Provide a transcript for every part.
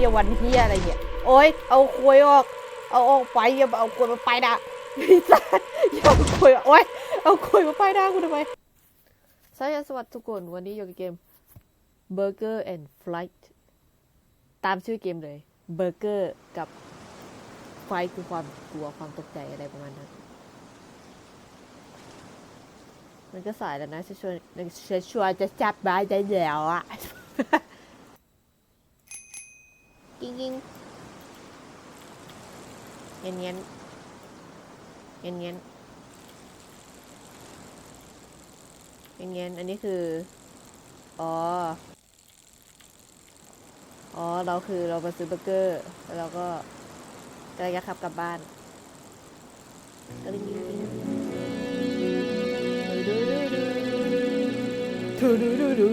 เนี่ยวันเฮียอะไรเนี่ยโอ๊ยเอาควยออก เอาออกไปอย่าเอาควยมาไปนะพี่สัสอย่าเอาควยโอ๊ยเอาควยมาไปนะคุณทำไมสวัสดีทุกคนวันนี้อยู่กับเกม Burger and Flight ตามชื่อเกมเลย Burger กับ Flight คือความกลัวความตกใจอะไรประมาณนั้น มันก็สายแล้วนะชวนชวนจะจับได้ใจเดียวอะ กิ้งกิ้งเงี้ยเงี้ยเงี้ยเงี้ยเงี้ยเงี้ยอันนี้คือ อ๋อ อ๋อ เราคือเรามาซื้อเบอร์เกอร์ แล้วเราก็กำลังจะขับกลับบ้านก็เลยกิ้งกิ้งดูดูดูดู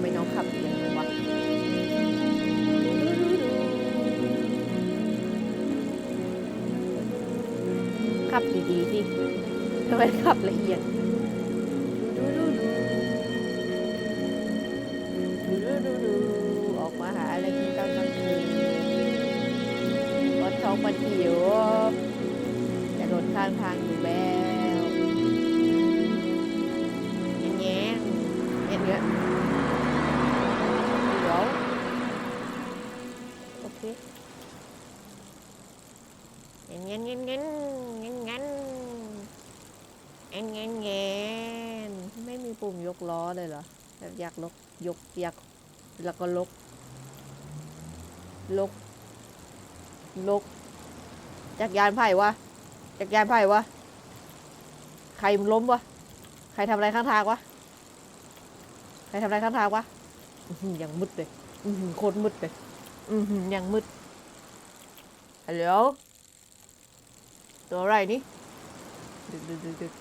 ไม่น้องขับย่างนี้วะ ขับดีๆสิทำไมขับละเอียดดูดูดูดูดูดูออกมาหาอะไรกินตอนกลางคืนวัดท้องมันหิวจะโดนข้างทางอยู่แล้วแง่แง่เนื้อเดี๋ยวโอเคแง่แง่แง่แง่แง่แง่แง่ แง่แง่ไม่มีปุ่มยกล้อเลยเหรอแบบอยากลกยกอยากแล้วก็ลก ลก ลก จักรยานไผ่วะ จักรยานไผ่วะ ใครมันล้มวะ ใครทำอะไรข้างทางวะ ใครทำอะไรข้างทางวะอื้อหือยังมืดเลยอืโคตรมืดเลยอือหือยังมืดฮัลโหลตัวอะไรนี่ดึกดึกดึก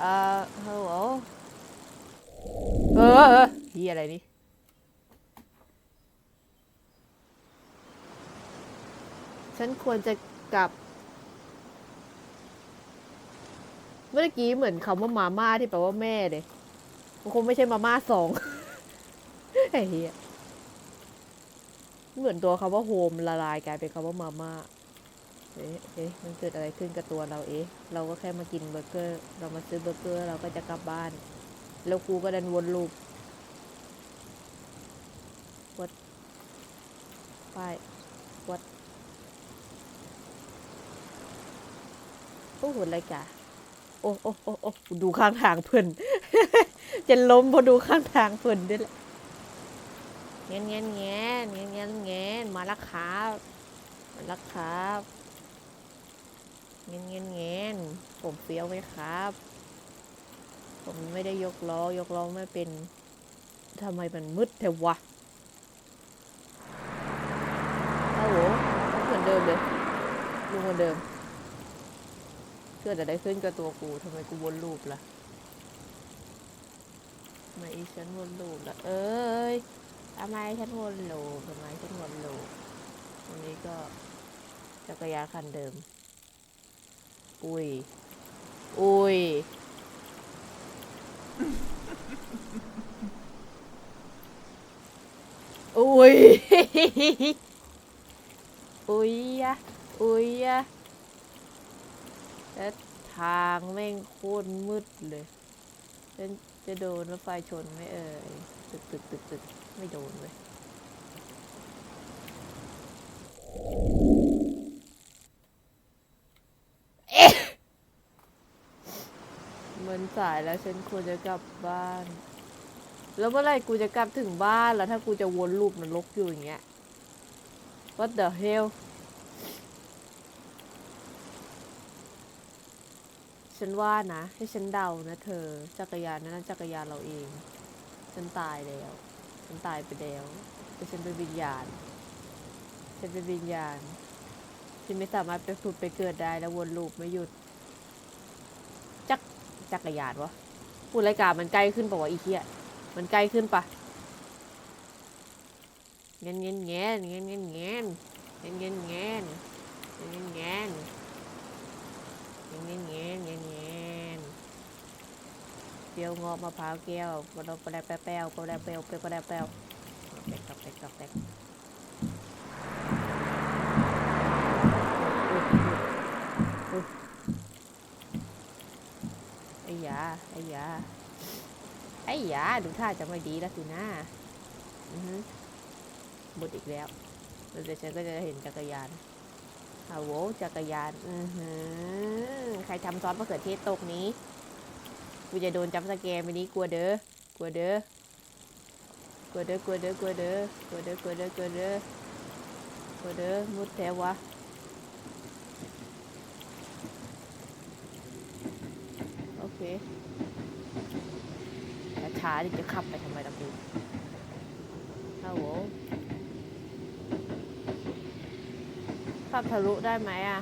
เออฮัลโหลเออเออเฮียอะไรนี่ฉันควรจะกลับ เมื่อกี้เหมือนคำว่ามาม่าที่แปลว่าแม่เลยมันคงไม่ใช่มาม่าสองไอ้เหี้ยเหมือนตัวคำว่าโฮมละลายกลายเป็นคำว่ามาม่า เอ๊ะเอ๊ะมันเกิดอะไรขึ้นกับตัวเราเอ๊ะเราก็แค่มากินเบอร์เกอร์ เรามาซื้อเบอร์เกอร์ เราก็จะกลับบ้าน แล้วกูก็ดันวนลูปวัดไปวัดโอ้โหอะไรกะโอ้โอ้โอ้โอ้ดูข้างทางเพื่อนจะล้มเพอดูข้างทางเพื่อนด้วยแหละเงี้ยเงี้ยเงี้ยเงี้ยเงี้ยเงี้ยมาแล้วครับมาแล้วครับ เงี้ยเงี้ยเงี้ยผมเฟี้ยวไหมครับ ผมไม่ได้ยกล้อยกล้อไม่เป็นทำไมมันมืดแถววะโอ้โหเหมือนเดิมเลยดูเหมือนเดิมเกิดอะไรขึ้นกับตัวกูทำไมกูวนลูปล่ะทำไมอีฉันวนลูปล่ะ เอ้ยทำไมฉันวนลูปทำไมฉันวนลูปวันนี้ก็จักรยานคันเดิม อุ้ย อุ้ย อุ้ย อุ้ยอะอุ้ยอะแล้วทางแม่งโคตรมืดเลยจะจะโดนรถไฟชนไหมเอ่ยตึกตึกตึกตึกไม่โดนเลยเอ๊ะ มันสายแล้วฉันควรจะกลับบ้าน แล้วเมื่อไหร่กูจะกลับถึงบ้านแล้วถ้ากูจะวนลูปนรกอยู่อย่างเงี้ย What the hell ฉันว่านะ ให้ฉันเดานะเธอ จักรยานนั้นจักรยานเราเอง ฉันตายแล้ว ฉันตายไปแล้วแต่ฉันเป็นวิญญาณ ฉันเป็นวิญญาณฉันไม่สามารถไปผุดไปเกิดได้แล้ววนลูปไม่หยุด จักรยานวะพูดรายการมันใกล้ขึ้นปะวะอีเทียมันใกล้ขึ้นปะเงี้ยเงี้ยเงี้ยเงี้ยเงี้ยเงี้ยเงี้ยเงี้ยเงี้ยเงี้ยเงี้ยเงี้ยเงี้ยเงี้ยเงี้ยเปรี้ยวงอมะพร้าวแก้วปลาดปลาแปลแปลวปลาแปลวแปลวปลาแปลวไปกลับไปกลั บาไอ้ยาไอ้ยาดูท่าจะไม่ดีแล้วสินะอือฮึหมดอีกแล้วเดี๋ยวฉันก็จะเห็นจักรยานฮาวโวจักรยาน อือหือใครทำซอสมะเขือเทศตกนี้ กูจะโดนจับสแกมไปนี้กลัวเด้อกลัวเด้อกลัวเด้อกลัวเด้อกลัวเด้อกลัวเด้อกลัวเด้อกลัวเด้อกลัวเด้อมุดแถววะโอ เคแต่ช้าดิจะขับไปทำไมล่ะกูฮัลโหลขับทะลุได้ไหมอะ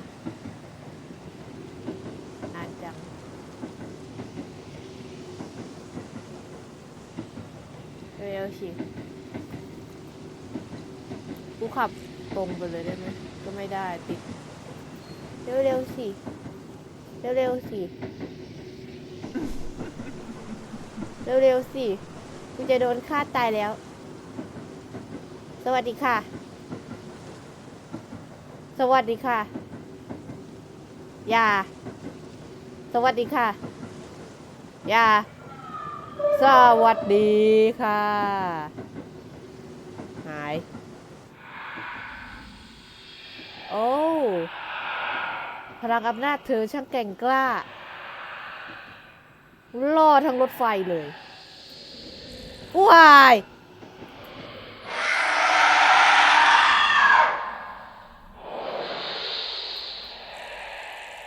นานจัง เร็วสิกูขับตรงไปเลยได้ไหม ก็ไม่ได้ติด เร็วๆสิ เร็วๆสิ เร็วๆสิกูจะโดนฆ่าตายแล้ว สวัสดีค่ะ สวัสดีค่ะ อย่า สวัสดีค่ะ อย่า สวัสดีค่ะ หาย โอ้ พลังอำนาจเธอช่างแกร่งกล้า ล่อทั้งรถไฟเลยว้าย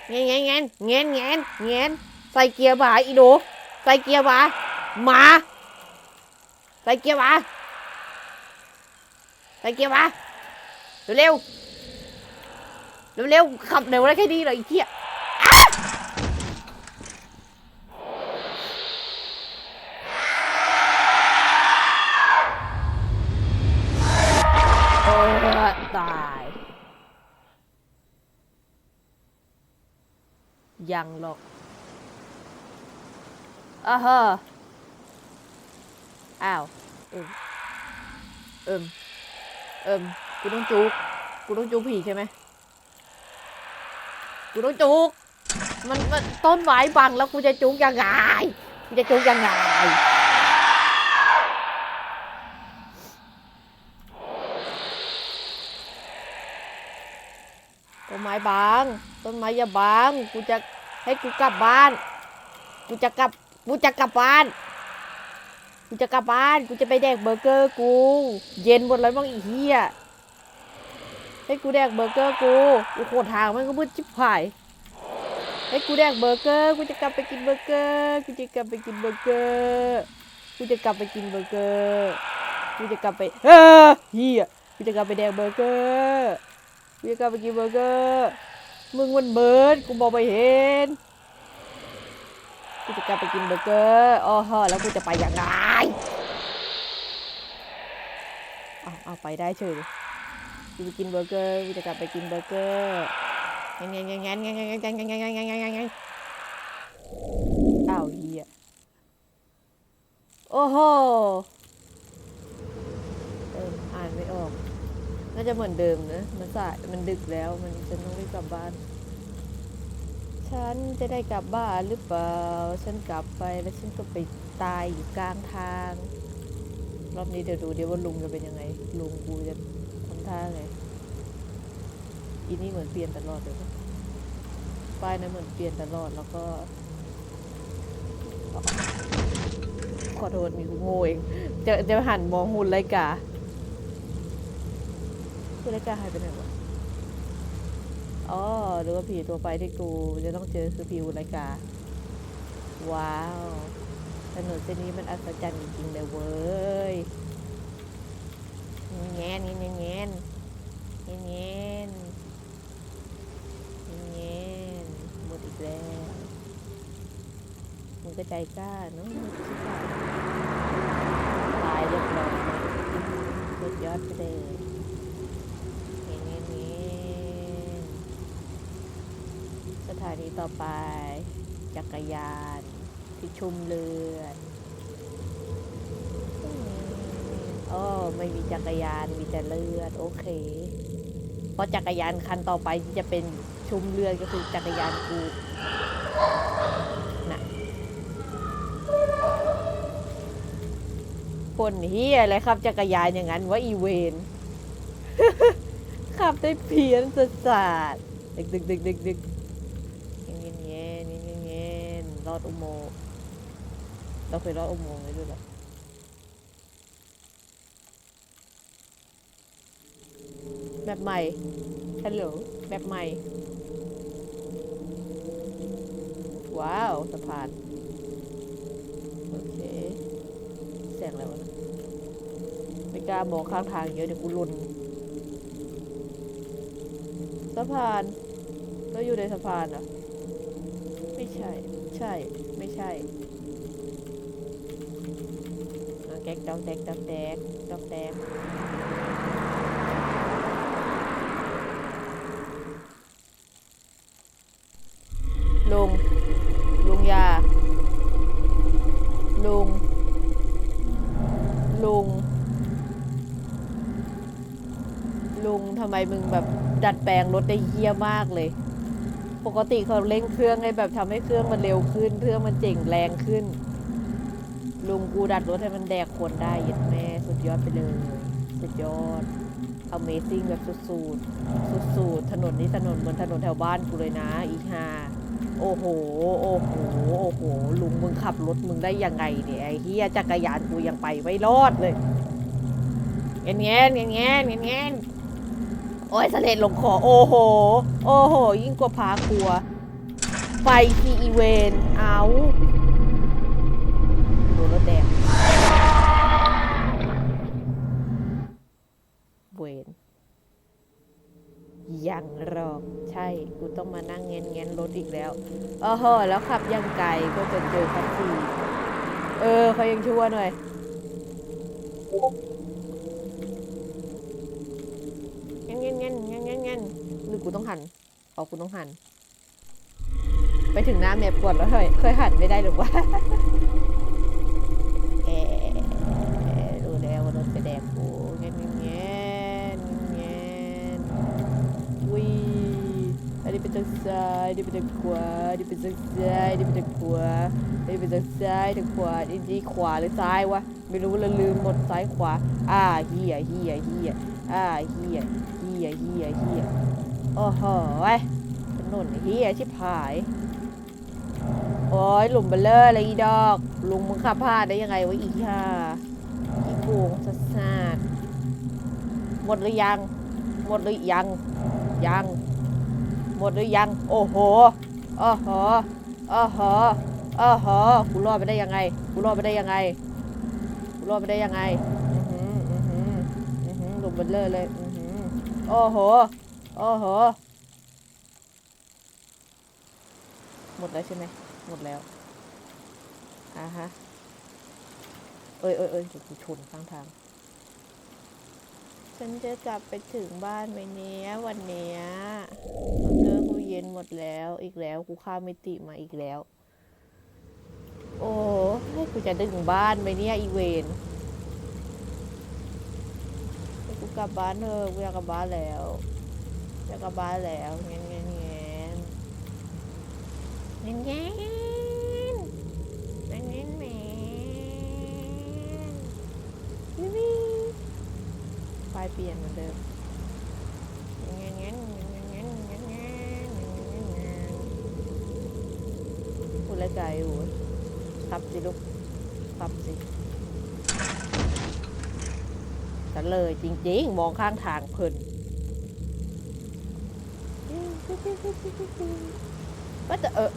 เงี้ยเงี้ยเงี้ยเงี้ยเงี้ยเงี้ยใส่เกียร์บ่าอีหนูใส่เกียร์บ่าหมาใส่เกียร์บ่าใส่เกียร์บ่าเร็วเร็วเร็วขับเร็วได้แค่นี้เหรอไอีเหี้ย ยังหรอกอ้าฮะอ้าวเอิมเอิมเอิมกูต้องจุกกูต้องจุกผีใช่ไหมกูต้องจุกมันมันต้นไม้บังแล้วกูจะจุกยังไงกูจะจุกยังไงต้นไม้บาง ต้นไม้อย่าบาง กูจะ ให้กูกลับบ้าน กูจะกลับ กูจะกลับบ้าน กูจะกลับบ้าน กูจะไปแดกเบอร์เกอร์กู เย็นหมดแล้วบ้างอีเหี้ย ให้กูแดกเบอร์เกอร์กูกูโคตรทางมันก็มืดชิบหาย ให้กูแดกเบอร์เกอร์ กูจะกลับไปกินเบอร์เกอร์ กูจะกลับไปกินเบอร์เกอร์ กูจะกลับไปกินเบอร์เกอร์ กูจะกลับไปเฮ้อเฮียกูจะกลับไปแดกเบอร์เกอร์ กูจะกลับไปกินเบอร์เกอร์ มึงมันเบิร์ดกูบอกไปเห็น กูจะกลับไปกินเบอร์เกอร์อ๋อฮะแล้วกูจะไปยังไงเอาเอาไปได้เฉยกูไปกินเบอร์เกอร์ กูจะกลับไปกินเบอร์เกอร์งั้นงั้นงั้นงั้นงั้นงั้นงั้นงั้นงั้นงั้นงั้นงั้นงั้นอ้าวเฮียโอ้โหเอออ่านไม่ออก น่าจะเหมือนเดิมนะ มันสายมันดึกแล้ว มันฉันต้องรีบกลับบ้าน ฉันจะได้กลับบ้านหรือเปล่า ฉันกลับไปแล้วฉันก็ไปตายอยู่กลางทาง รอบนี้เดี๋ยวดูเดี๋ยวว่าลุงจะเป็นยังไง ลุงกูจะทำท่าไงอีนี่เหมือนเปลี่ยนตลอดเลยปะป้ายนั้นเหมือนเปลี่ยนตลอดแล้วก็ ขอโทษมีกูโง่เอง จะจะหันมองหุ่นไรกา คือรายการหายไปไหนวะอ๋อหรือว่าผีตัวไปที่กูจะต้องเจอคือผีอุรายกา ว้าวถนนเส้นนี้มันอัศจรรย์จริงๆเลยเว้ยแงนแงนแงนแงนแงนแงนแงนหมดอีกแล้วมึงก็ใจกล้าเนาะชิบหายตายเรียบร้อยสุดยอดไปเลย ถานีต่อไป จักรยานที่ชุมเรือนอ๋อไม่มีจักรยานมีแต่เลือดโอเค เพราะจักรยานคันต่อไปที่จะเป็นชุมเรือนก็คือจักรยานกูนะคนเฮียอะไรครับจักรยานอย่างนั้นว่าอีเวนขับได้เพี้ยนสัสๆดึกดึกดึกดึก อดอุโมงค์เราเคยรอดอุโมงค์เลยด้วยหรอแบบใหม่ฮัลโหลแบบใหม่ ว้าว สะพาน โอเคเสียงอะไรวะนะไม่กล้ามองข้างทางเยอะเดี๋ยวกูหลุนสะพานแล้วอยู่ในสะพานอะ ช่ ใช่ ไม่ใช่แก๊กจอกแตกจอกแตกจอกแตกลุง ลุงยา ลุง ลุง ลุงทำไมมึงแบบดัดแปลงรถได้เยี่ยมากเลย ปกติเขาเร่งเครื่องให้แบบทำให้เครื่องมันเร็วขึ้น เครื่องมันเจ๋งแรงขึ้น ลุงกูดัดรถให้มันแดกคนได้ย็ดแม่สุดยอดไปเลย สุดยอด Amazing แบบสุดๆสุดๆถนนนี้ถนนเหมือนถนนแถวบ้านกูเลยนะ อีฮาโอ้โห โอ้โห โอ้โห ลุงมึงขับรถมึงได้ยังไงเนี่ยไอ้เฮียจักรยานกูยังไปไม่รอดเลยเงี้ยเงี้ยเงี้ยเงี้ยเงี้ยเงี้ย โอ้ยสเลดลงคอโอ้โห โอ้โห ยิ่งกว่าพากลัว ไฟทีอีเวนเอาโดนรถแดงเวนยังรอกใช่ กูต้องมานั่งเง้นเง้นรถอีกแล้วโอ้โหแล้วขับยังไกลก็จะเจอคับทีเออเขายังชั่วหน่อย เงี้ยเงี้ยเงี้ยเงี้ยหรือกูต้องหันเอากูต้องหัน ไปถึงหน้าแมปก่อนแล้วเคยเคยหันไม่ได้หรือวะเอะรู้แล้วรถจะแดกกูเงี้ยเงี้ยเงี้ยเงี้ยวิอันนี้เป็นทางซ้ายอันนี้เป็นทางขวาอันนี้เป็นทางซ้ายอันนี้เป็นทางขวาอันนี้เป็นทางซ้ายทางขวาอันนี้ขวาหรือซ้ายวะไม่รู้เลยลืมหมดซ้ายขวาอ่าเฮียเฮียเฮียอ่าเฮีย ยเฮียเฮียโอ้โหเว้ยถนนเฮียชิบหาย โอ้ยหลุมเบลเลอร์เลยอีดอก ลุงมึงขับพลาดได้ยังไงวะอีห่าอีโกงสัสาดหมดหรือยัง หมดหรือยัง ยัง หมดหรือยัง โอ้โหโอ้โหโอ้โหโอ้โหกูรอดไปได้ยังไง กูรอดไปได้ยังไง กูรอดไปได้ยังไง อือหือ อือหือ อือหือหลุมเบลเลอร์เลย โอ้โห โอ้โห หมดแล้วใช่ไหม หมดแล้ว อ่าฮะ เอ้ยเอ้ยเอ้ยเดี๋ยวกูชนข้างทาง ฉันจะกลับไปถึงบ้านไหมเนี้ย วันเนี้ยเจอกูเย็นหมดแล้ว อีกแล้ว กูข้ามมิติมาอีกแล้ว โอ้ให้กูจะด้ถึงบ้านไหมเนี่ยอีเวน กลับบ้านเถอะกูอยากกลับบ้านแล้วอยากกลับบ้านแล้วเงี้ยเงี้ยเงี้ยเงี้ยเงี้ยเงี้ยเงี้ยวิวไฟเปลี่ยนเหมือนเดิมเงี้ยเงี้ยเงี้ยเงี้ยเงี้ยเงี้ยเงี้ยพูดละใจอยู่ทับสิลูกทับสิ กันเลยจริง ๆ มองข้างทางเพลินว่าแต่เออ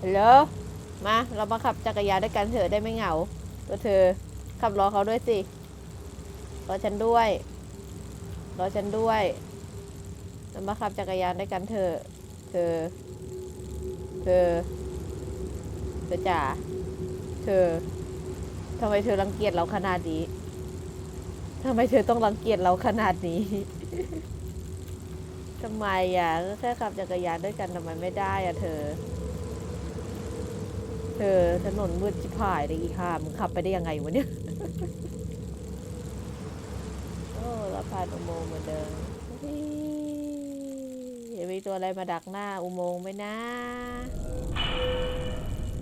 ฮัลโลมา เรามาขับจักรยานด้วยกันเถอะได้ไม่เหงา ตัวเธอขับรอเขาด้วยสิรอฉันด้วยรอฉันด้วยเรามาขับจักรยานด้วยกันเถอะเธอ เธอ เธอจ๋าเธอทำไมเธอรังเกียจเราขนาดนี้ ทำไมเธอต้องรังเกียจเราขนาดนี้ ทำไมอะก็แค่ขับจักรยานด้วยกันทำไมไม่ได้อะเธอ เธอถนนมืดชิบหายเลยอีห่ามึงขับไปได้ยังไงวะเนี่ย โอ้เราผ่านอุโมงค์เหมือนเดิมฮิจะมีตัวอะไรมาดักหน้าอุโมงค์ไหมนะ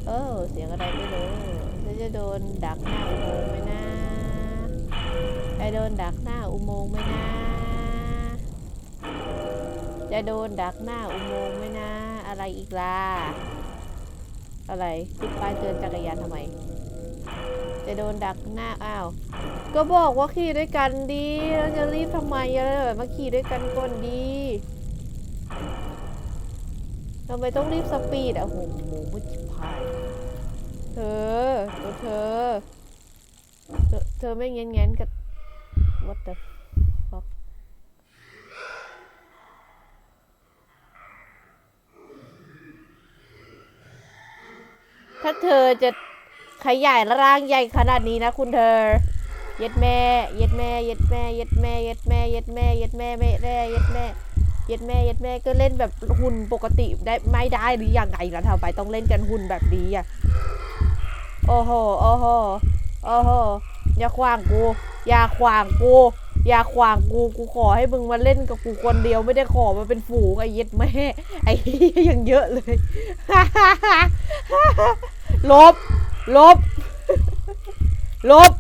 เออเสียงอะไรไม่รู้ได้แล้วจะโดนดักหน้าอุโมงค์ไหม จะโดนดักหน้าอุโมงค์ไหมนะ จะโดนดักหน้าอุโมงค์ไหมนะ อะไรอีกล่ะ อะไรติดป้ายเตือนจักรยานทำไม จะโดนดักหน้า อ้าว ก็บอกว่าขี่ด้วยกันดีแล้วจะรีบทำไมอะมาขี่ด้วยกันก่อนดีทำไมต้องรีบสปีดอะโหหมุจิพายเธอตัวเธอ เธอเธอไม่เงี้ยนๆกับ what the fuck ถ้าเธอจะขยายร่างใหญ่ขนาดนี้นะคุณเธอ เย็ดแม่ เย็ดแม่ เย็ดแม่ เย็ดแม่ เย็ดแม่ เย็ดแม่ เย็ดแม่แม่แม่เย็ดแม่ เย็ดแม่ เย็ดแม่ก็เล่นแบบหุ่นปกติได้ไม่ได้หรือยังไงล่ะทำไมต้องเล่นกันหุ่นแบบนี้อะ โอ้โห โอ้โห โอ้โห อย่าขวางกู อย่าขวางกู อย่าขวางกู กูขอให้มึงมาเล่นกับกูคนเดียวไม่ได้ขอมาเป็นฝูงไอ้เย็ดแม่ไอ้ยังเยอะเลยลบ ลบ ลบ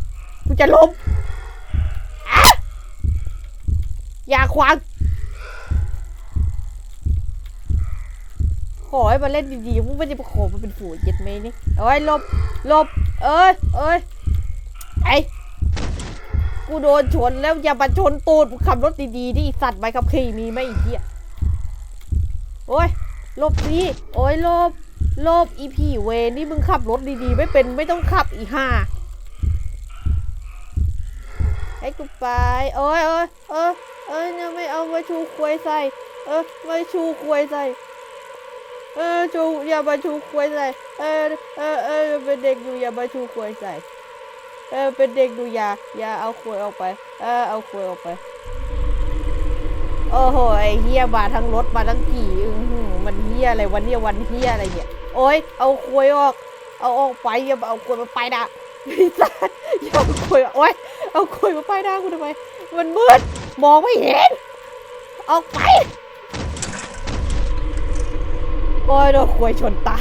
กูจะลบอะอย่าขวาง ขอให้มาเล่นดีๆมึงไม่ได้มาขอมาเป็นฝูงเย็ดไหมนี่เอ้ยลบ ลบ เอ้ย เอ้ย ไอ้กูโดนชนแล้วอย่ามาชนตูดมึงขับรถดีๆดิสัตว์ใบขับขี่มีไหมไอ้เหี้ยโอ้ยลบสิโอ้ยลบลบอีพีเวนี่มึงขับรถดีๆ ไม่เป็นไม่ต้องขับอีห่าให้กูไปโอ้ยโอ้ยเออเออเนี่ยไม่เอามาชูควยใส่เออไม่ชูควยใส่เออชูอย่ามาชูควยใส่เออเออเออเป็นเด็กอยู่อย่ามาชูควยใส่ เออเป็นเด็กดูยาอย่าเอาควยออกไป เออเอาควยออกไป โอ้โหไอเฮียมาทั้งรถมาทั้งขี่อื้อหือมันเฮียอะไรวันเนี้ยวันเฮียอะไรเนี่ยโอ้ยเอาควยออก เอาออกไปอย่าเอาควยมาไปนะไอ้สัสอย่าเอาควยโอ้ยเอาควยมาไปนะกูทำไม มันมืดมองไม่เห็น ออกไปโอ้ยโดนควยชนตา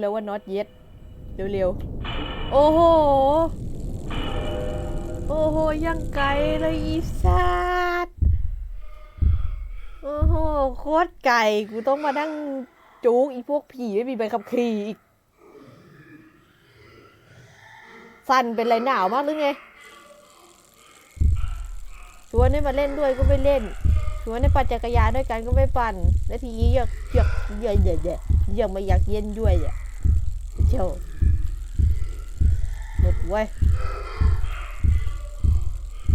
แล้วว่าน็อตเย็ดเร็วๆ โอ้โห โอ้โห ยังไกลเลยอีสัตโอ้โห โคตรไก่กูต้องมานั่งจูกอีพวกผีไม่มีใบขับขี่อีก สั่นเป็นไรหนาวมากหรือไง ชวนให้มาเล่นด้วยก็ไม่เล่น ชวนให้ปั่นจักรยานด้วยกันก็ไม่ปั่น แล้วทีนี้อยากอยากอยากอยากอยากอยากมาอยากเย็นด้วยอะ เจ้าหมดเว้ย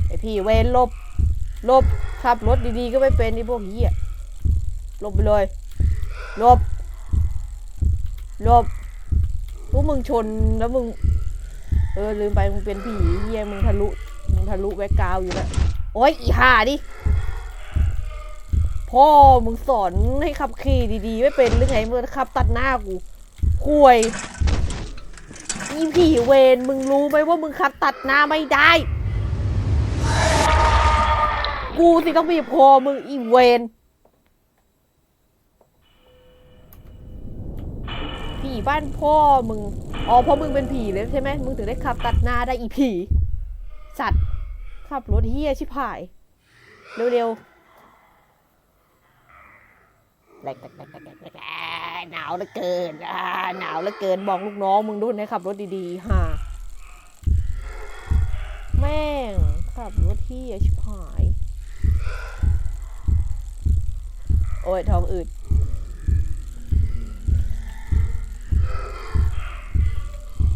ไอพี่เวนลบ ลบขับรถดีๆก็ไม่เป็นไอพวกเหี้ยลบไปเลยลบลบพวกมึงชนแล้วมึง เออลืมไปมึงเป็นผีเหี้ยมึงทะลุมึงทะลุแบ็กกาวอยู่แล้วโอ้ยอีห่าดิพ่อมึงสอนให้ขับขี่ดีๆ ไม่เป็นหรือไงมื่อขับตัดหน้ากูคุย อีผีเวนมึงรู้ไหมว่ามึงขับตัดหน้าไม่ได้ กูสิต้องบีบคอมึงอีเวนผีบ้านพ่อมึง อ๋อเพราะมึงเป็นผีเลยใช่ไหมมึงถึงได้ขับตัดหน้าได้อีผี สัตว์ ขับรถเฮียชิบหาย เร็วๆแหลกแหลกแหลกแหลกแหนาวเหลือเกินอ่าหนาวเหลือเกินบอกลูกน้องมึงด้วยนะขับรถดีๆฮ่าแม่งขับรถเฮียชิบหาย โอ้ยท้องอืด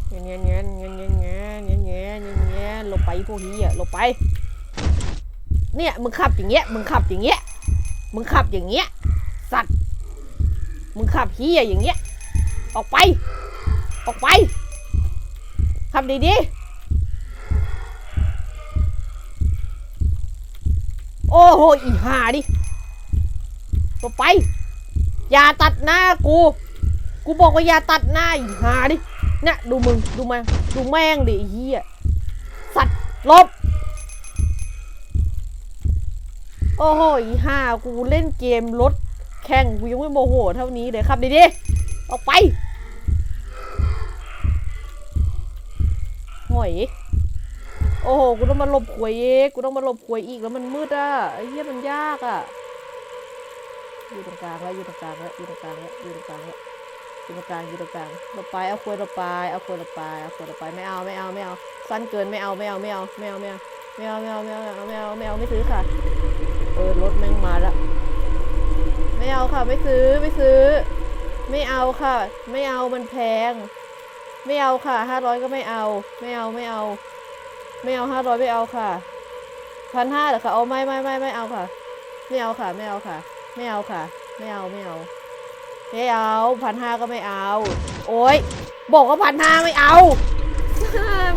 เงี้ยเงี้ยเงี้ยเงี้ยเงี้ยเงี้ยเงี้ยเงี้ยเงี้ยหลบไปพวกเฮียหลบไป เนี่ยมึงขับอย่างเงี้ยมึงขับอย่างเงี้ยมึงขับอย่างเงี้ย มึงขับเฮียอย่างเงี้ย ออกไป ออกไป ขับดีๆโอ้โห อีห่าดิ ออกไป อย่าตัดหน้ากู กูบอกว่าอย่าตัดหน้าอีห่าดิ เนี่ยดูมึง ดูมา ดูแม่งดิเฮียสัตว์ลบโอ้โหอีห่ากูเล่นเกมรถ แข้งกูยังไม่โมโหเท่านี้เลยครับดิดิออกไปหอยโอ้โหกูต้องมาหลบขวยเอกกูต้องมาหลบขวยอีกแล้วมันมืดอะไอ้เหี้ยมันยากอะอยู่ตรงกลางแล้วอยู่ตรงกลางแล้วอยู่ตรงกลางแล้วอยู่ตรงกลางแล้วอยู่ตรงกลางอยู่ตรงกลางหลบไปเอาขวยหลบไปเอาขวยหลบไปเอาขวยหลบไปไม่เอาไม่เอาไม่เอาสั้นเกินไม่เอาไม่เอาไม่เอาไม่เอาไม่เอาไม่เอาไม่เอาไม่เอาไม่เอาไม่เอาไม่เอาไม่ซื้อค่ะเออรถแม่งมาแล้ว ไม่เอาค่ะ ไม่ซื้อไม่ซื้อ ไม่เอาค่ะ ไม่เอามันแพง ไม่เอาค่ะห้าร้อยก็ไม่เอา ไม่เอาไม่เอา ไม่เอาห้าร้อยไม่เอาค่ะพันห้าเหรอคะเอาไม่ไม่ไม่ไม่เอาค่ะ ไม่เอาค่ะ ไม่เอาค่ะ ไม่เอาค่ะ ไม่เอาไม่เอาไม่เอาพันห้าก็ไม่เอา โอ๊ยบอกว่าพันห้าไม่เอา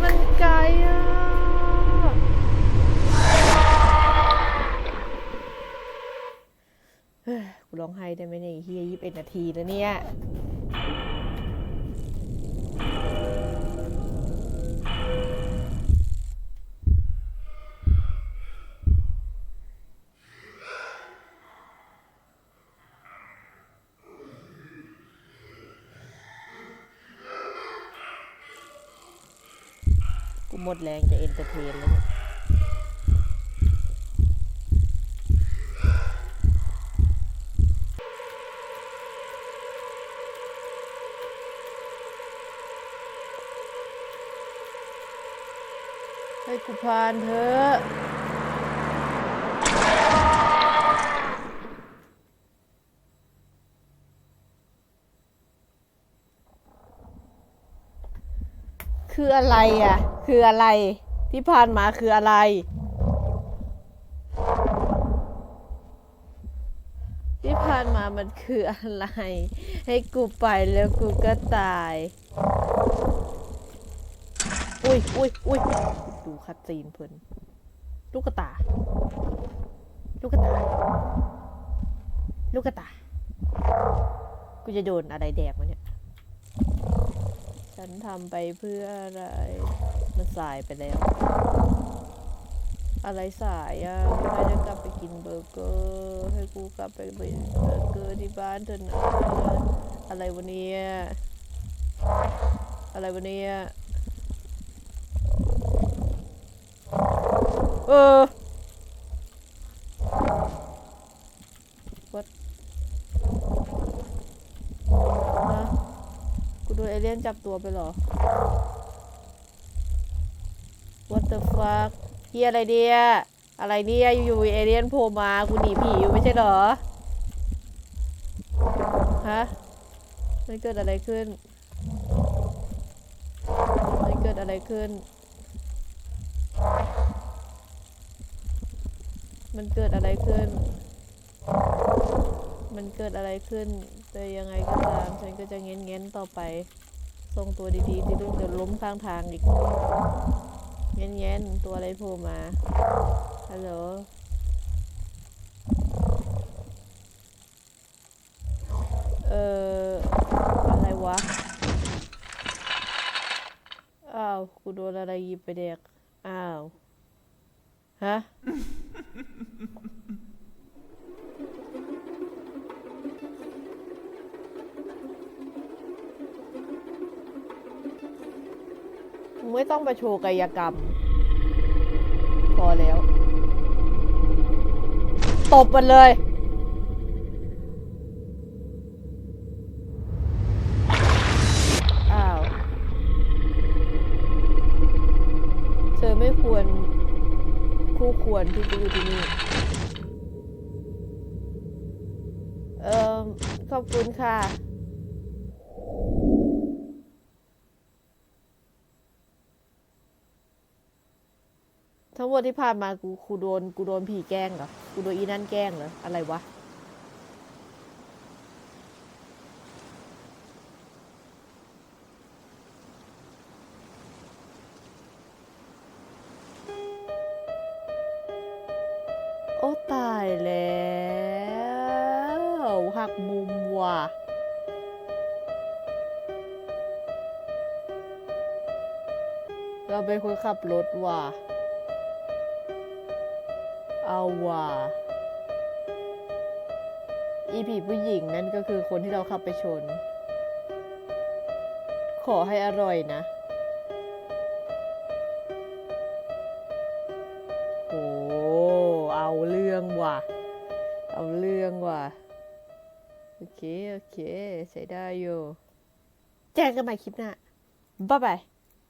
มันไกลอะ ร้องไห้ได้ไหมเนี่ยเฮียยี่สิบเอ็ดนาทีแล้วเนี่ยกูหมดแรงจะเอนเตอร์เทนแล้วเนี่ย กูผ่านเถอะคืออะไรอะ คืออะไร ที่ผ่านมาคืออะไร ที่ผ่านมามันคืออะไร ให้กูไปแล้วกูก็ตาย อุ้ยอุ้ยอุ้ย ดูคัดซีนเพิ่นลูกกระตา ลูกกระตา ลูกกระตา กูจะโดนอะไรแดกวะเนี่ย ฉันทำไปเพื่ออะไร มันสายไปแล้ว อะไรสายอะไม่ได้จะกลับไปกินเบอร์เกอร์ ให้กูกลับไปเบอร์เกอร์ที่บ้านเถอะนะอะไรวันนี้ อะไรวันนี้ เออ what ฮะกูโดนเอเลี่ยนจับตัวไปเหรอ What the fuck เฮียอะไรเดียอะไรเนี่ยอยู่ๆเอเลี่ยนโผล่มากูหนีผีอยู่ไม่ใช่เหรอฮะมันเกิดอะไรขึ้นมันเกิดอะไรขึ้น มันเกิดอะไรขึ้น มันเกิดอะไรขึ้น แต่ยังไงก็ตาม ฉันก็จะเง้นเง้นต่อไป ทรงตัวดีๆที่ลูกจะล้มข้างทางอีก เง้นเง้นตัวอะไรโผล่มา ฮัลโหลเอ่อ อะไรวะ อ้าว กูโดนอะไรหยิบไปเด็ก อ้าว ฮะ ไม่ต้องไปโชว์กายกรรม พอแล้ว ตบมันเลย ที่จะอยู่ที่นี่เอ่อขอบคุณค่ะ ทั้งหมดที่ผ่านมากูกูโดนกูโดนผีแกล้งเหรอกูโดนอีนั่นแกล้งเหรออะไรวะ แล้ว หักมุมว่ะเราเป็นคนขับรถว่ะ เอาว่ะ อีผีผู้หญิงนั่นก็คือคนที่เราขับไปชน ขอให้อร่อยนะ เค โอเค ใช้ได้อยู่ เจอกันใหม่คลิปหน้าบ๊ายบาย